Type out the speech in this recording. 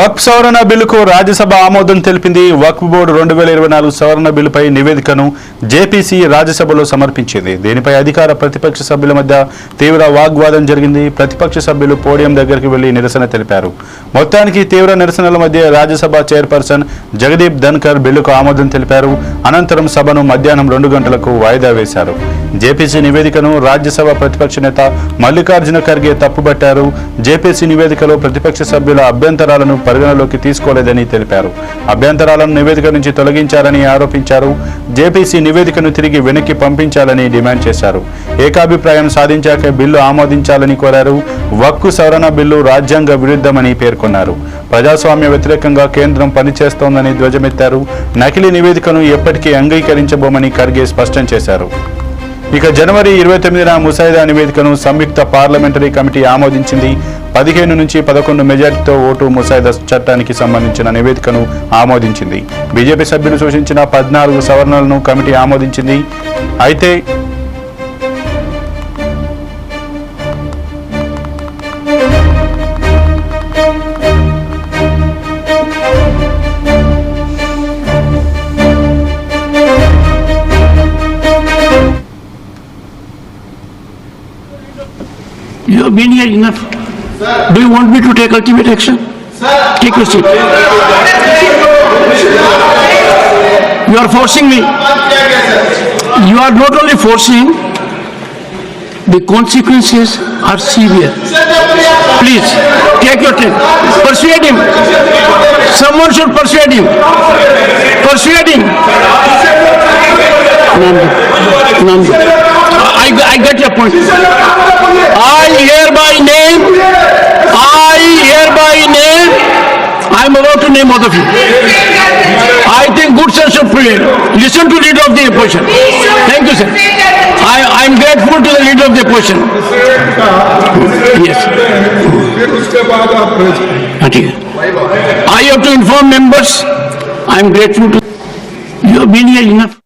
వక్ఫ్ సవరణ బిల్లుకు రాజ్యసభ ఆమోదం తెలిపింది. వక్ఫ్ బోర్డు రెండు వేల ఇరవై నాలుగు సవరణ బిల్లుపై నివేదికను జేపీసీ రాజ్యసభలో సమర్పించింది. దీనిపై అధికార ప్రతిపక్ష సభ్యుల మధ్య తీవ్ర వాగ్వాదం జరిగింది. ప్రతిపక్ష సభ్యులు పోడియం దగ్గరికి వెళ్ళి నిరసన తెలిపారు. మొత్తానికి తీవ్ర నిరసనల మధ్య రాజ్యసభ చైర్పర్సన్ జగదీప్ ధన్కర్ బిల్లుకు ఆమోదం తెలిపారు. అనంతరం సభను మధ్యాహ్నం రెండు గంటలకు వాయిదా వేశారు. జేపీసీ నివేదికను రాజ్యసభ ప్రతిపక్ష నేత మల్లికార్జున ఖర్గే తప్పుబట్టారు. జేపీసీ నివేదికలో ప్రతిపక్ష సభ్యుల అభ్యంతరాలను పరిగణలోకి తీసుకోలేదని తెలిపారు. అభ్యంతరాలను నివేదిక నుంచి తొలగించారని ఆరోపించారు. జేపీసీ నివేదికను తిరిగి వెనక్కి పంపించాలని డిమాండ్ చేశారు. ఏకాభిప్రాయం సాధించాక బిల్లు ఆమోదించాలని కోరారు. వక్కు సవరణ బిల్లు రాజ్యాంగ విరుద్ధమని పేర్కొన్నారు. ప్రజాస్వామ్య వ్యతిరేకంగా కేంద్రం పనిచేస్తోందని ధ్వజమెత్తారు. నకిలీ నివేదికను ఎప్పటికీ అంగీకరించబోమని ఖర్గే స్పష్టం చేశారు. ఇక జనవరి ఇరవై తొమ్మిదిన ముసాయిదా నివేదికను సంయుక్త పార్లమెంటరీ కమిటీ ఆమోదించింది. పదిహేను నుంచి పదకొండు మెజార్టీతో ఓటు ముసాయిదా చట్టానికి సంబంధించిన నివేదికను ఆమోదించింది. బీజేపీ సభ్యులు సూచించిన పద్నాలుగు సవరణలను కమిటీ ఆమోదించింది. అయితే You have been here enough. Do you want me to take ultimate action? Take your seat. You are forcing me. You are not only forcing, the consequences are severe. Please, take your time. Persuade him. Someone should persuade him. Persuade him. Nandu. I, I get your point hereby name, I hereby name, I am about to name all of you. I think good sense of prayer. Listen to leader of the opposition. Thank you, sir. I, I am grateful to the leader of the opposition. Yes. I have to inform members, I am grateful to you have been here enough.